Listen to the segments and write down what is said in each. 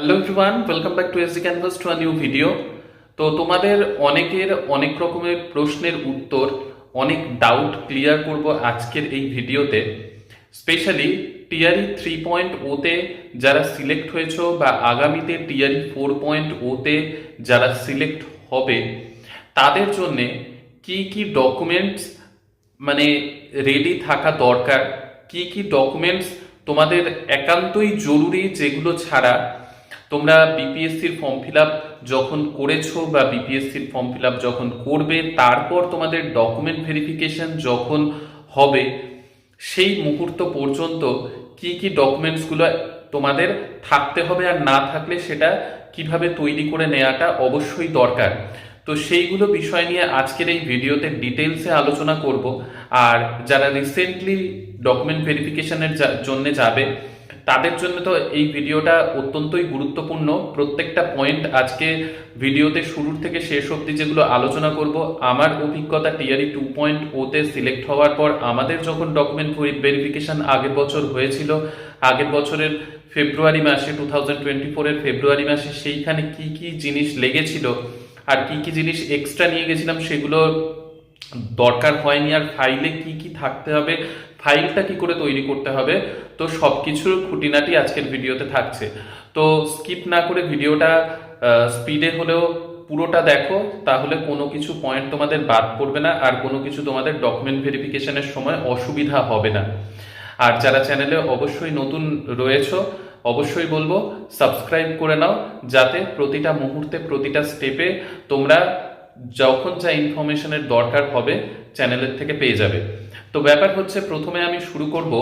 Hello everyone welcome back to SD Canvas to a new video তো তোমাদের অনেকের অনেক রকমের প্রশ্নের উত্তর, অনেক ডাউট ক্লিয়ার করব আজকের এই ভিডিওতে। স্পেশালি টিআরই থ্রি পয়েন্ট ওতে যারা সিলেক্ট হয়েছো বা আগামীতে টিআরই ফোর পয়েন্ট ওতে যারা সিলেক্ট হবে, তাদের জন্যে কি কি ডকুমেন্টস মানে রেডি থাকা দরকার, কি কি ডকুমেন্টস তোমাদের একান্তই জরুরি যেগুলো ছাড়া তোমরা বিপিএসসির ফর্ম ফিল যখন করেছ বা বিপিএসসির ফর্ম ফিল যখন করবে, তারপর তোমাদের ডকুমেন্ট ভেরিফিকেশন যখন হবে, সেই মুহূর্ত পর্যন্ত কি কি ডকুমেন্টসগুলো তোমাদের থাকতে হবে আর না থাকলে সেটা কীভাবে তৈরি করে নেওয়াটা অবশ্যই দরকার। তো সেইগুলো বিষয় নিয়ে আজকের এই ভিডিওতে ডিটেলসে আলোচনা করব। আর যারা রিসেন্টলি ডকুমেন্ট ভেরিফিকেশনের জন্য যাবে তাদের জন্য তো এই ভিডিওটা অত্যন্তই গুরুত্বপূর্ণ। প্রত্যেকটা পয়েন্ট আজকে ভিডিওতে শুরুর থেকে শেষ অবধি যেগুলো আলোচনা করব, আমার অভিজ্ঞতা টিআরই টু পয়েন্ট ওতে সিলেক্ট হওয়ার পর আমাদের যখন ডকুমেন্ট ভেরিফিকেশন আগের বছর হয়েছিল, আগের বছরের ফেব্রুয়ারি মাসে টু থাউজেন্ড টোয়েন্টি ফোরের ফেব্রুয়ারি মাসে সেইখানে কি কি জিনিস লেগেছিল, আর কি কি জিনিস এক্সট্রা নিয়ে গেছিলাম সেগুলো দরকার হয়নি আর ফাইলে কি কি থাকতে হবে ফাইলটা কি করে তৈরি করতে হবে, তো সব কিছুর খুঁটিনাটি আজকের ভিডিওতে থাকছে। তো স্কিপ না করে ভিডিওটা স্পিডে হলেও পুরোটা দেখো, তাহলে কোনো কিছু পয়েন্ট তোমাদের বাদ পড়বে না আর কোনো কিছু তোমাদের ডকুমেন্ট ভেরিফিকেশনের সময় অসুবিধা হবে না। আর যারা চ্যানেলে অবশ্যই নতুন রয়েছো, অবশ্যই বলব সাবস্ক্রাইব করে নাও, যাতে প্রতিটা মুহূর্তে, প্রতিটা স্টেপে তোমরা যখন যা ইনফরমেশনের দরকার হবে চ্যানেলের থেকে পেয়ে যাবে। তো ব্যাপার হচ্ছে প্রথমে আমি শুরু করব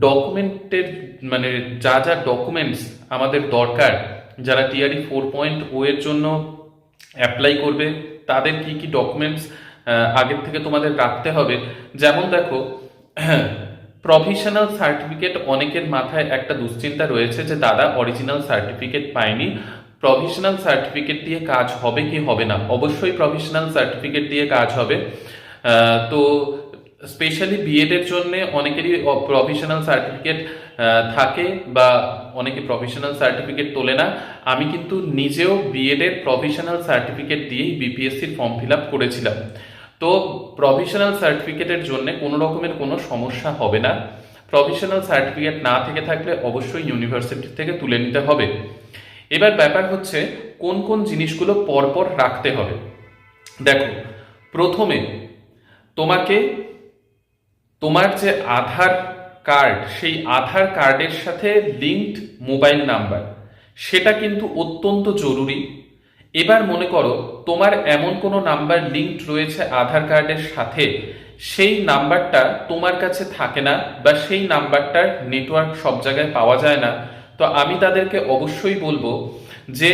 ডকুমেন্টের মানে যা যা ডকুমেন্টস আমাদের দরকার, যারা টিআরই ফোর পয়েন্ট ও এর জন্য অ্যাপ্লাই করবে, তাদের কি কি ডকুমেন্টস আগের থেকে তোমাদের রাখতে হবে। যেমন দেখো প্রফেশনাল সার্টিফিকেট অনেকের মাথায় একটা দুশ্চিন্তা রয়েছে যে দাদা অরিজিনাল সার্টিফিকেট পায়নি। প্রফেশনাল সার্টিফিকেট দিয়ে কাজ হবে কি হবে না? অবশ্যই প্রফেশনাল সার্টিফিকেট দিয়ে কাজ হবে। তো স্পেশালি বিএড এর জন্য অনেকেরই প্রফেশনাল সার্টিফিকেট থাকে বা অনেকে প্রফেশনাল সার্টিফিকেট তোলে না। আমি কিন্তু নিজেও বিএড এর প্রফেশনাল সার্টিফিকেট দিয়েই বিপিএসসির ফর্ম ফিল আপ করেছিলাম। তো প্রফেশনাল সার্টিফিকেটের জন্য কোনো রকমের কোনো সমস্যা হবে না। প্রফেশনাল সার্টিফিকেট না থেকে থাকলে অবশ্যই ইউনিভার্সিটি থেকে তুলে নিতে হবে। এবার ব্যাপার হচ্ছে কোন কোন জিনিসগুলো পরপর রাখতে হবে। দেখো, প্রথমে তোমাকে তোমার যে আধার কার্ড, সেই আধার কার্ডের সাথে লিঙ্কড মোবাইল নাম্বার সেটা কিন্তু অত্যন্ত জরুরি। এবার মনে করো, তোমার এমন কোনো নাম্বার লিঙ্কড রয়েছে আধার কার্ডের সাথে, সেই নাম্বারটা তোমার কাছে থাকে না বা সেই নাম্বারটার নেটওয়ার্ক সব জায়গায় পাওয়া যায় না। তো আমি তাদেরকে অবশ্যই বলব যে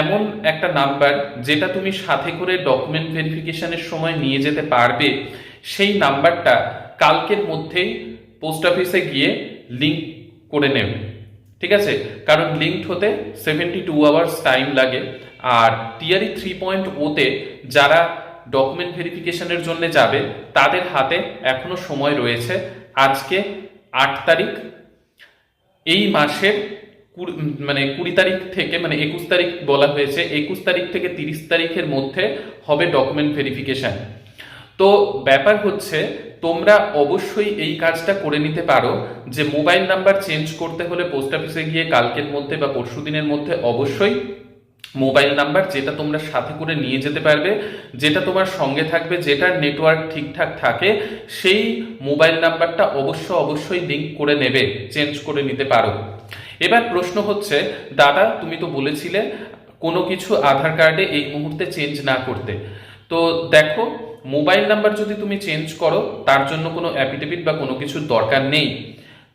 এমন একটা নাম্বার যেটা তুমি সাথে করে ডকুমেন্ট ভেরিফিকেশনের সময় নিয়ে যেতে পারবে, সেই নাম্বারটা কালকের মধ্যেই পোস্ট অফিসে গিয়ে লিঙ্ক করে নেবে। ঠিক আছে? কারণ লিঙ্কড হতে সেভেন্টি টু আওয়ার্স টাইম লাগে। আর টিয়ারি থ্রি পয়েন্ট ওতে যারা ডকুমেন্ট ভেরিফিকেশনের জন্য যাবে, তাদের হাতে এখনও সময় রয়েছে আজকে আট তারিখ। এই মাসের মানে কুড়ি তারিখ থেকে মানে একুশ তারিখ বলা হয়েছে, একুশ তারিখ থেকে তিরিশ তারিখের মধ্যে হবে ডকুমেন্ট ভেরিফিকেশন তো ব্যাপার হচ্ছে, তোমরা অবশ্যই এই কাজটা করে নিতে পারো যে মোবাইল নাম্বার চেঞ্জ করতে হলে পোস্ট অফিসে গিয়ে কালকের মধ্যে বা পরশু দিনের মধ্যে অবশ্যই মোবাইল নাম্বার যেটা তোমরা সাথে করে নিয়ে যেতে পারবে, যেটা তোমার সঙ্গে থাকবে, যেটার নেটওয়ার্ক ঠিকঠাক থাকে, সেই মোবাইল নাম্বারটা অবশ্য অবশ্যই লিঙ্ক করে নেবে, চেঞ্জ করে নিতে পারো। এবার প্রশ্ন হচ্ছে, দাদা, তুমি তো বলেছিলে কোনো কিছু আধার কার্ডে এই মুহূর্তে চেঞ্জ না করতে। তো দেখো মোবাইল নাম্বার যদি তুমি চেঞ্জ করো, তার জন্য কোনো অ্যাফিডেভিট বা কোনো কিছুর দরকার নেই।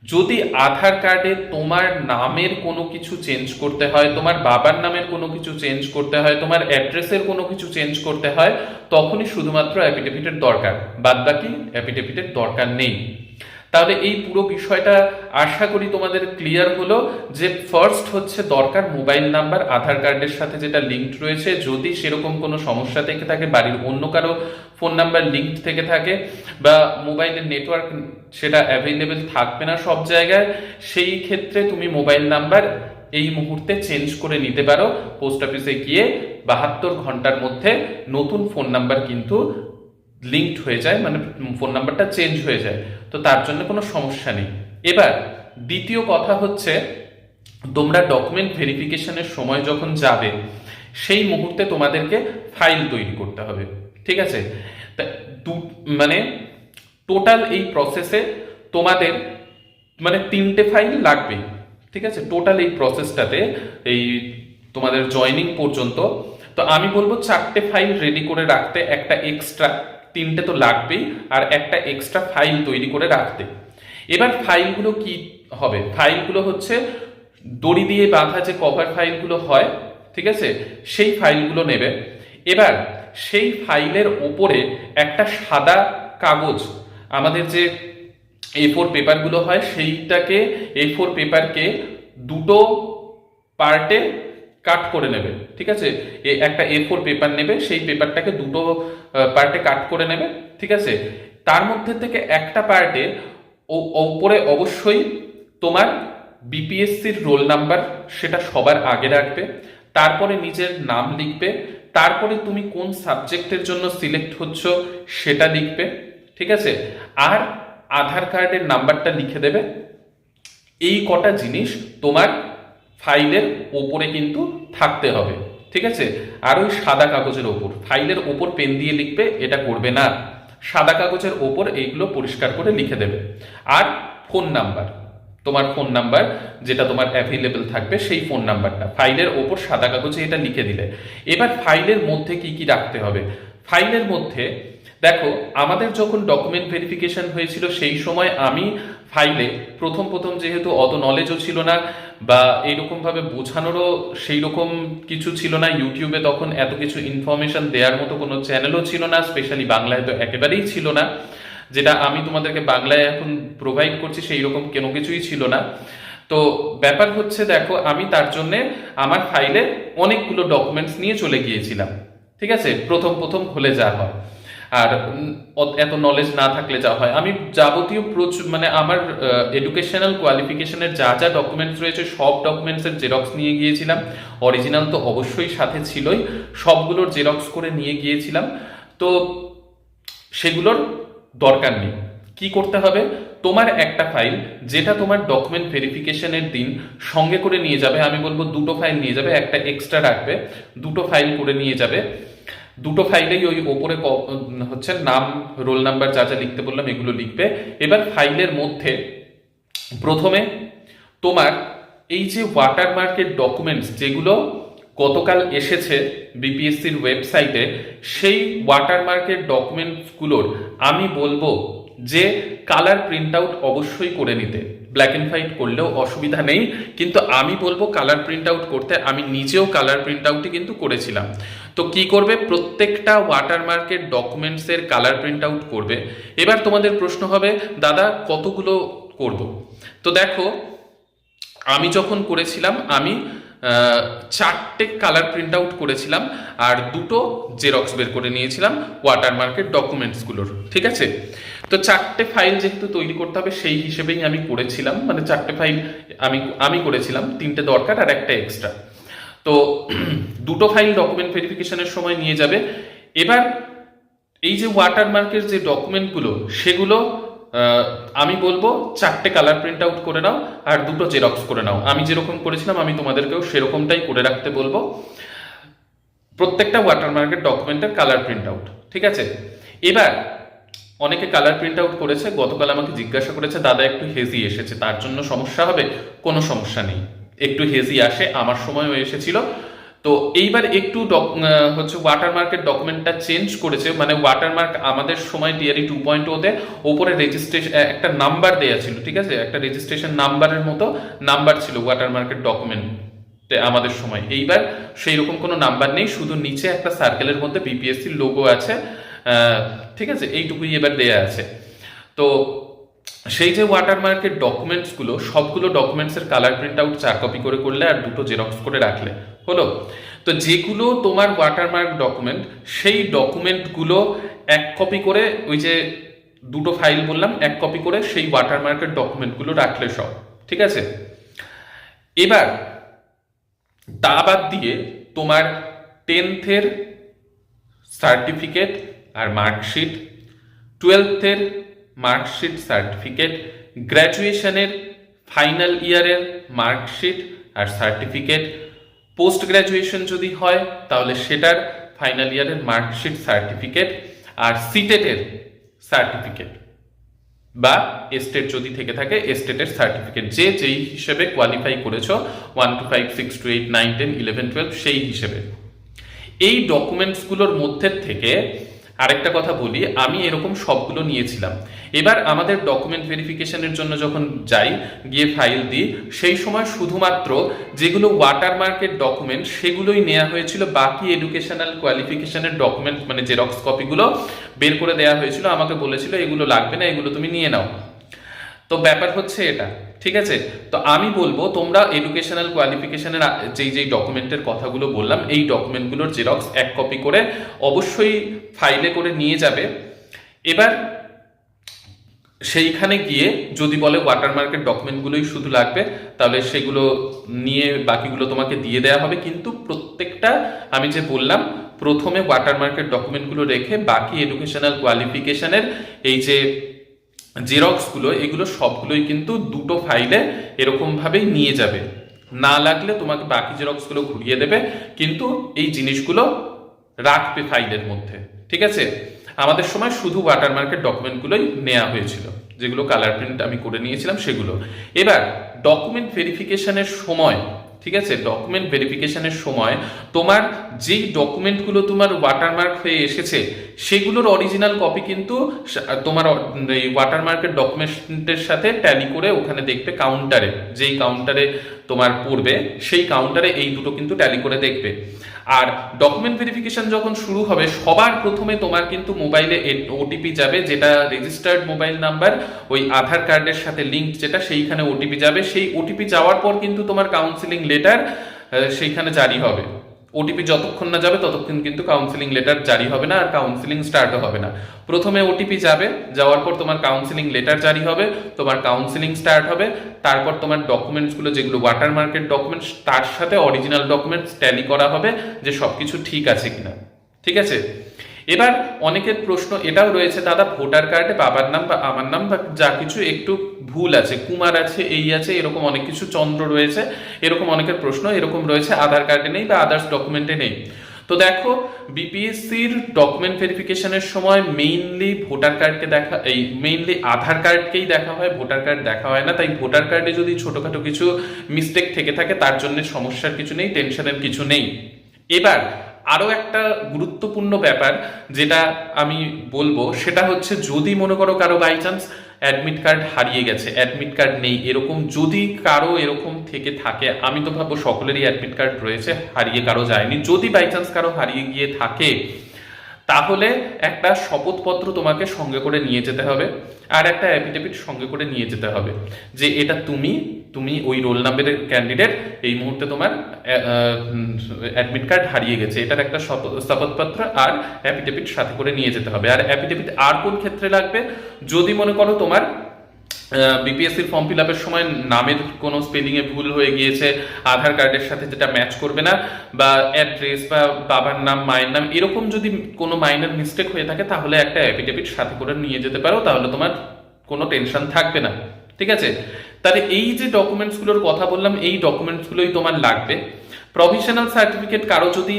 যদি আধার কার্ডে তোমার নামের কোনো কিছু চেঞ্জ করতে হয়, তোমার বাবার নামের কোনো কিছু চেঞ্জ করতে হয়, তোমার অ্যাড্রেসের কোনো কিছু চেঞ্জ করতে হয়, তখনই শুধুমাত্র অ্যাফিডেভিটের দরকার। বাদ বাকি অ্যাফিডেভিটের দরকার নেই। তাহলে এই পুরো বিষয়টা আশা করি তোমাদের ক্লিয়ার হলো যে ফার্স্ট হচ্ছে দরকার মোবাইল নাম্বার আধার কার্ডের সাথে যেটা লিঙ্কড রয়েছে। যদি সেরকম কোনো সমস্যা থেকে থাকে, বাড়ির অন্য কারও ফোন নাম্বার লিঙ্কড থেকে থাকে, বা মোবাইলের নেটওয়ার্ক সেটা অ্যাভেলেবেল থাকবে না সব জায়গায়, সেই ক্ষেত্রে তুমি মোবাইল নাম্বার এই মুহূর্তে চেঞ্জ করে নিতে পারো। পোস্ট অফিসে গিয়ে বাহাত্তর ঘণ্টার মধ্যে নতুন ফোন নাম্বার কিন্তু লিঙ্কড হয়ে যায় মানে ফোন নাম্বারটা চেঞ্জ হয়ে যায়। তো তার জন্য কোনো সমস্যা নেই। এবার দ্বিতীয় কথা হচ্ছে, তোমরা ডকুমেন্ট ভেরিফিকেশনের সময় যখন যাবে, সেই মুহূর্তে তোমাদেরকে ফাইল তৈরি করতে হবে। ঠিক আছে? মানে টোটাল এই প্রসেসে তোমাদের মানে তিনটে ফাইল লাগবে। ঠিক আছে? টোটাল এই প্রসেসটাতে এই তোমাদের জয়নিং পর্যন্ত। তো আমি বলব চারটে ফাইল রেডি করে রাখতে একটা এক্সট্রা তিনটে তো লাগবেই, আর একটা এক্সট্রা ফাইল তৈরি করে রাখতে। এবার ফাইলগুলো কি হবে? ফাইলগুলো হচ্ছে দড়ি দিয়ে বাঁধা যে কভার ফাইলগুলো হয়, ঠিক আছে? সেই ফাইলগুলো নেবে। এবার সেই ফাইলের ওপরে একটা সাদা কাগজ, আমাদের যে এ ফোর পেপারগুলো হয়, সেইটাকে এ ফোর পেপারকে দুটো পার্টে কাট করে নেবে, ঠিক আছে? একটা এ ফোর পেপার নেবে, সেই পেপারটাকে দুটো পার্টে কাট করে নেবে, ঠিক আছে? তার মধ্যে থেকে একটা পার্টে ওপরে অবশ্যই তোমার বিপিএসসির রোল নাম্বার সেটা সবার আগে রাখবে, তারপরে নিজের নাম লিখবে, তারপরে তুমি কোন সাবজেক্টের জন্য সিলেক্ট হচ্ছ সেটা লিখবে, ঠিক আছে? আর আধার কার্ডের নাম্বারটা লিখে দেবে। এই কটা জিনিস তোমার ফাইলের ওপরে কিন্তু থাকতে হবে, ঠিক আছে? আর ওই সাদা কাগজের ওপর, ফাইলের ওপর পেন দিয়ে লিখবে, এটা করবে না। সাদা কাগজের ওপর এইগুলো পরিষ্কার করে লিখে দেবে। আর ফোন নাম্বার, তোমার ফোন নাম্বার যেটা তোমার অ্যাভেলেবেল থাকবে, সেই ফোন নাম্বারটা, ফাইলের ওপর সাদা কাগজে এটা লিখে দিলে। এবার ফাইলের মধ্যে কি কি রাখতে হবে? ফাইলের মধ্যে, দেখো, আমাদের যখন ডকুমেন্ট ভেরিফিকেশন হয়েছিল, সেই সময় আমি ফাইলে প্রথম প্রথম যেহেতু অত নলেজও ছিল না বা এইরকম ভাবে বোঝানোরও সেই রকম কিছু ছিল না। ইউটিউবে তখন এত কিছু ইনফরমেশন দেওয়ার মতো কোনো চ্যানেলও ছিল না স্পেশালি বাংলায় তো একেবারেই ছিল না। যেটা আমি তোমাদেরকে বাংলায় এখন প্রোভাইড করছি সেই রকম কোনো কিছুই ছিল না। তো ব্যাপার হচ্ছে দেখো, আমি তার জন্যে আমার ফাইলে অনেকগুলো ডকুমেন্টস নিয়ে চলে গিয়েছিলাম। ঠিক আছে? প্রথম প্রথম হলে যা হয়। আর এত নলেজ না থাকলে যা হয়। আমি যাবতীয় প্রচুর মানে আমার এডুকেশনাল কোয়ালিফিকেশনের যা যা ডকুমেন্টস রয়েছে, সব ডকুমেন্টসের জেরক্স নিয়ে গিয়েছিলাম। অরিজিনাল তো অবশ্যই সাথে ছিলই। সবগুলোর জেরক্স করে নিয়ে গিয়েছিলাম। তো সেগুলোর দরকার নেই। কি করতে হবে? তোমার একটা ফাইল যেটা তোমার ডকুমেন্ট ভেরিফিকেশনের দিন সঙ্গে করে নিয়ে যাবে। আমি বলব দুটো ফাইল নিয়ে যাবে, একটা এক্সট্রা রাখবে, দুটো ফাইল করে নিয়ে যাবে। দুটো ফাইলেই ওই ওপরে হচ্ছে নাম রোল নাম্বার যা যা লিখতে বললাম, এগুলো লিখবে। এবার ফাইলের মধ্যে প্রথমে তোমার এই যে ওয়াটারমার্কের ডকুমেন্টস যেগুলো গতকাল এসেছে বিপিএসসির ওয়েবসাইটে সেই ওয়াটারমার্কের ডকুমেন্টসগুলোর আমি বলব যে কালার প্রিন্ট আউট অবশ্যই করে নিতে। ব্ল্যাক অ্যান্ড হোয়াইট করলেও অসুবিধা নেই, কিন্তু আমি বলব কালার প্রিন্ট আউট করতে। আমি নিজেও কালার প্রিন্ট আউটই কিন্তু করেছিলাম। তো কি করবে? প্রত্যেকটা ওয়াটারমার্কের ডকুমেন্টসের কালার প্রিন্ট আউট করবে। এবার তোমাদের প্রশ্ন হবে, দাদা, কতগুলো করব? তো দেখো, আমি যখন করেছিলাম, আমি চারটে কালার প্রিন্ট আউট করেছিলাম আর দুটো জেরক্স বের করে নিয়েছিলাম ওয়াটারমার্কের ডকুমেন্টসগুলোর ঠিক আছে? তো চারটে ফাইল যেহেতু তৈরি করতে হবে, সেই হিসেবেই আমি করেছিলাম। মানে চারটে ফাইল আমি আমি করেছিলাম, তিনটে দরকার আর একটা এক্সট্রা তো দুটো ফাইল ডকুমেন্ট ভেরিফিকেশনের সময় নিয়ে যাবে। এবার এই যে ওয়াটারমার্কের যে ডকুমেন্টগুলো সেগুলো আমি বলব চারটে কালার প্রিন্ট আউট করে নাও আর দুটো জেরক্স করে নাও। আমি যেরকম করেছিলাম, আমি তোমাদেরকেও সেরকমটাই করে রাখতে বলব। প্রত্যেকটা ওয়াটারমার্কের ডকুমেন্টের কালার প্রিন্ট আউট ঠিক আছে? এবার অনেকে কালার প্রিন্ট আউট করেছে, গতকাল আমাকে জিজ্ঞাসা করেছে, দাদা, একটু হেজি এসেছে, তার জন্য সমস্যা হবে? কোনো সমস্যা নেই। একটু হেজি আসে, আমার সময়ও এসেছিল। তো এইবার একটু হচ্ছে ওয়াটারমার্কের ডকুমেন্টটা চেঞ্জ করেছে মানে ওয়াটারমার্ক আমাদের সময় টিআরই টু পয়েন্ট ওতে ওপরে রেজিস্ট্রেশন একটা নাম্বার দেওয়া ছিল, ঠিক আছে? একটা রেজিস্ট্রেশন নাম্বারের মতো নাম্বার ছিল ওয়াটারমার্কের ডকুমেন্ট আমাদের সময়। এইবার সেই রকম কোনো নাম্বার নেই, শুধু নিচে একটা সার্কেলের মধ্যে বিপিএসসির লোগো আছে ঠিক আছে? এইটুকুই এবার দেয়া আছে। তো সেই যে ওয়াটারমার্কের ডকুমেন্টসগুলো সবগুলো ডকুমেন্টসের কালার প্রিন্ট আউট চার কপি করে করলে আর দুটো জেরক্স করে রাখলে, হলো? তো যেগুলো তোমার ওয়াটারমার্ক ডকুমেন্ট সেই ডকুমেন্টগুলো এক কপি করে ওই যে দুটো ফাইল বললাম, এক কপি করে সেই ওয়াটারমার্কের ডকুমেন্টগুলো রাখলে সব, ঠিক আছে? এবার, তা বাদ দিয়ে তোমার টেন্থের সার্টিফিকেট আর মার্কশিট টুয়েলথের মার্কশিট সার্টিফিকেট, গ্র্যাজুয়েশনের ফাইনাল ইয়ারের মার্কশিট আর সার্টিফিকেট। পোস্ট গ্র্যাজুয়েশন যদি হয়, তাহলে সেটার ফাইনাল ইয়ারের মার্কশিট সার্টিফিকেট আর সিটেটের সার্টিফিকেট। বা এস্টেট যদি থেকে থাকে, এস্টেটের সার্টিফিকেট। যে যেই হিসেবে কোয়ালিফাই করেছ one two five six two eight nine ten eleven twelve সেই হিসেবে। এই ডকুমেন্টসগুলোর মধ্যে থেকে আরেকটা কথা বলি, আমি এরকম সবগুলো নিয়েছিলাম। এবার আমাদের ডকুমেন্ট ভেরিফিকেশনের জন্য যখন যাই, গিয়ে ফাইল দিই, সেই সময় শুধুমাত্র যেগুলো ওয়াটারমার্কের ডকুমেন্ট সেগুলোই নেওয়া হয়েছিল। বাকি এডুকেশনাল কোয়ালিফিকেশনের ডকুমেন্ট মানে জেরক্স কপিগুলো বের করে দেওয়া হয়েছিল। আমাকে বলেছিল, এগুলো লাগবে না, এগুলো তুমি নিয়ে নাও। তো ব্যাপার হচ্ছে এটা। ঠিক আছে? তো আমি বলব, তোমরা এডুকেশনাল কোয়ালিফিকেশনের যেই যেই ডকুমেন্টের কথাগুলো বললাম, এই ডকুমেন্টগুলোর জেরক্স এক কপি করে অবশ্যই ফাইলে করে নিয়ে যাবে। এবার সেইখানে গিয়ে যদি বলে ওয়াটারমার্কের ডকুমেন্টগুলোই শুধু লাগবে, তাহলে সেগুলো নিয়ে বাকিগুলো তোমাকে দিয়ে দেওয়া হবে। কিন্তু প্রত্যেকটা আমি যে বললাম, প্রথমে ওয়াটারমার্কের ডকুমেন্টগুলো রেখে বাকি এডুকেশনাল কোয়ালিফিকেশানের এই যে জেরক্সগুলো এগুলো সবগুলোই কিন্তু দুটো ফাইলে এরকমভাবেই নিয়ে যাবে। না লাগলে তোমাকে বাকি জেরক্সগুলো ঘুরিয়ে দেবে, কিন্তু এই জিনিসগুলো রাখবে ফাইলের মধ্যে, ঠিক আছে? আমাদের সময় শুধু ওয়াটারমার্কের ডকুমেন্টগুলোই নেওয়া হয়েছিল, যেগুলো কালার প্রিন্ট আমি করে নিয়েছিলাম সেগুলো। এবার ডকুমেন্ট ভেরিফিকেশনের সময় ঠিক আছে? ডকুমেন্ট ভেরিফিকেশনের সময় তোমার যেই ডকুমেন্টগুলো তোমার ওয়াটারমার্ক হয়ে এসেছে, সেগুলোর অরিজিনাল কপি কিন্তু তোমার এই ওয়াটারমার্কের ডকুমেন্টের সাথে ট্যালি করে ওখানে দেখবে কাউন্টারে যেই কাউন্টারে তোমার পড়বে সেই কাউন্টারে এই দুটো কিন্তু ট্যালি করে দেখবে। আর ডকুমেন্ট ভেরিফিকেশন যখন শুরু হবে, সবার প্রথমে তোমার কিন্তু মোবাইলে ওটিপি যাবে, যেটা রেজিস্টার্ড মোবাইল নাম্বার ওই আধার কার্ডের সাথে লিঙ্ক যেটা, সেইখানে ওটিপি যাবে। সেই ওটিপি যাওয়ার পর কিন্তু তোমার কাউন্সিলিং লেটার সেইখানে জারি হবে। ওটিপি যতক্ষণ না যাবে, ততক্ষণ কিন্তু কাউন্সিলিং লেটার জারি হবে না, আর কাউন্সিলিং স্টার্টও হবে না। প্রথমে ওটিপি যাবে, যাওয়ার পর তোমার কাউন্সিলিং লেটার জারি হবে, তোমার কাউন্সিলিং স্টার্ট হবে, তারপর তোমার ডকুমেন্টসগুলো যেগুলো ওয়াটার মার্কেট ডকুমেন্টস তার সাথে অরিজিনাল ডকুমেন্টস ট্যালি করা হবে যে সব কিছু ঠিক আছে কিনা। ঠিক আছে? এবার অনেকের প্রশ্ন এটাও রয়েছে, দাদা, ভোটার কার্ডে বাবার নাম বা আমার নাম বা যা কিছু একটু ভুল আছে, কুমার আছে, এই আছে, এরকম অনেক কিছু চন্দ্র রয়েছে, এরকম অনেকের প্রশ্ন, এরকম রয়েছে, আধার কার্ডে নেই বা আদার্স ডকুমেন্টে নেই। তো দেখো বিপিএসসির ডকুমেন্ট ভেরিফিকেশনের সময় মেইনলি ভোটার কার্ডকে দেখা, এই মেইনলি আধার কার্ডকেই দেখা হয়, ভোটার কার্ড দেখা হয় না, তাই ভোটার কার্ডে যদি ছোটোখাটো কিছু মিস্টেক থেকে থাকে, তার জন্য সমস্যার কিছু নেই টেনশনের কিছু নেই। এবার আরও একটা গুরুত্বপূর্ণ ব্যাপার যেটা আমি বলব, সেটা হচ্ছে যদি মনে করো কারও বাই চান্স অ্যাডমিট কার্ড হারিয়ে গেছে অ্যাডমিট কার্ড নেই, এরকম যদি কারও এরকম থেকে থাকে, আমি তো ভাববো সকলেরই অ্যাডমিট কার্ড রয়েছে, হারিয়ে কারও যায়নি। যদি বাই চান্স কারও হারিয়ে গিয়ে থাকে তাহলে একটা শপথপত্র তোমাকে সঙ্গে করে নিয়ে যেতে হবে আর একটা অ্যাফিডেভিট সঙ্গে করে নিয়ে যেতে হবে যে এটা তুমি তুমি ওই রোল নাম্বারের ক্যান্ডিডেট এই মুহূর্তে তোমার অ্যাডমিট কার্ড হারিয়ে গেছে। এটার একটা শপথ- শপথপত্র আর অ্যাফিডেভিট সাথে করে নিয়ে যেতে হবে। আর অ্যাফিডেভিট আর কোন ক্ষেত্রে লাগবে? যদি মনে করো তোমার বিপিএসসির ফর্ম ফিল আপের সময় নামের কোনো স্পেলিং এ ভুল হয়ে গিয়েছে, আধার কার্ডের সাথে যেটা ম্যাচ করবে না, বা অ্যাড্রেস বা বাবার নাম, মায়ের নাম, এরকম যদি কোনো মাইনার মিস্টেক হয়ে থাকে, তাহলে একটা অ্যাফিডেভিট সাথে করে নিয়ে যেতে পারো, তাহলে তোমার কোনো টেনশন থাকবে না, ঠিক আছে? তাহলে এই যে ডকুমেন্টসগুলোর কথা বললাম, এই ডকুমেন্টসগুলোই তোমার লাগবে। প্রফেশনাল সার্টিফিকেট কারও যদি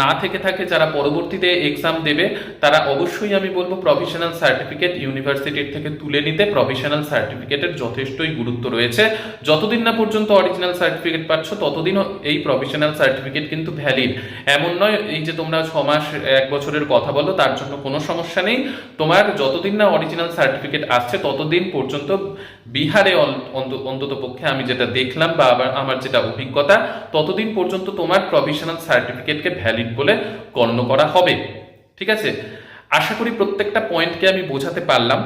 না থেকে থাকে যারা পরবর্তীতে এক্সাম দেবে, তারা অবশ্যই আমি বলব প্রফেশনাল সার্টিফিকেট ইউনিভার্সিটির থেকে তুলে নিতে। প্রফেশনাল সার্টিফিকেটের যথেষ্টই গুরুত্ব রয়েছে। যতদিন না পর্যন্ত অরিজিনাল সার্টিফিকেট পাচ্ছ ততদিন এই প্রফেশনাল সার্টিফিকেট কিন্তু ভ্যালিড এমন নয়, এই যে তোমরা ছ মাস, এক বছরের কথা বলো, তার জন্য কোনো সমস্যা নেই। তোমার যতদিন না অরিজিনাল সার্টিফিকেট আসছে, ততদিন পর্যন্ত বিহারে অন্তত পক্ষে আমি যেটা দেখলাম বা আমার যেটা অভিজ্ঞতা, ততদিন পর্যন্ত তোমার প্রফেশনাল সার্টিফিকেটকে ভ্যালিড বলে গণ্য করা হবে। ঠিক আছে? আশা করি প্রত্যেকটা পয়েন্টকে আমি বোঝাতে পারলাম।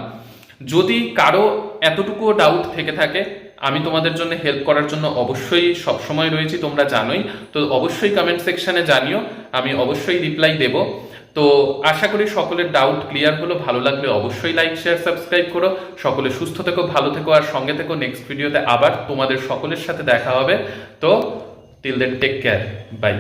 যদি কারও এতটুকুও ডাউট থেকে থাকে, আমি তোমাদের জন্য হেল্প করার জন্য অবশ্যই সবসময় রয়েছি, তোমরা জানোই। তো অবশ্যই কমেন্ট সেকশনে জানিও, আমি অবশ্যই রিপ্লাই দেব। তো আশা করি সকলের ডাউট ক্লিয়ার হলো। ভালো লাগলে অবশ্যই লাইক শেয়ার সাবস্ক্রাইব করো। সকলে সুস্থ থেকো, ভালো থেকো, আর সঙ্গে থেকো। নেক্সট ভিডিওতে আবার তোমাদের সকলের সাথে দেখা হবে। তো till then take care bye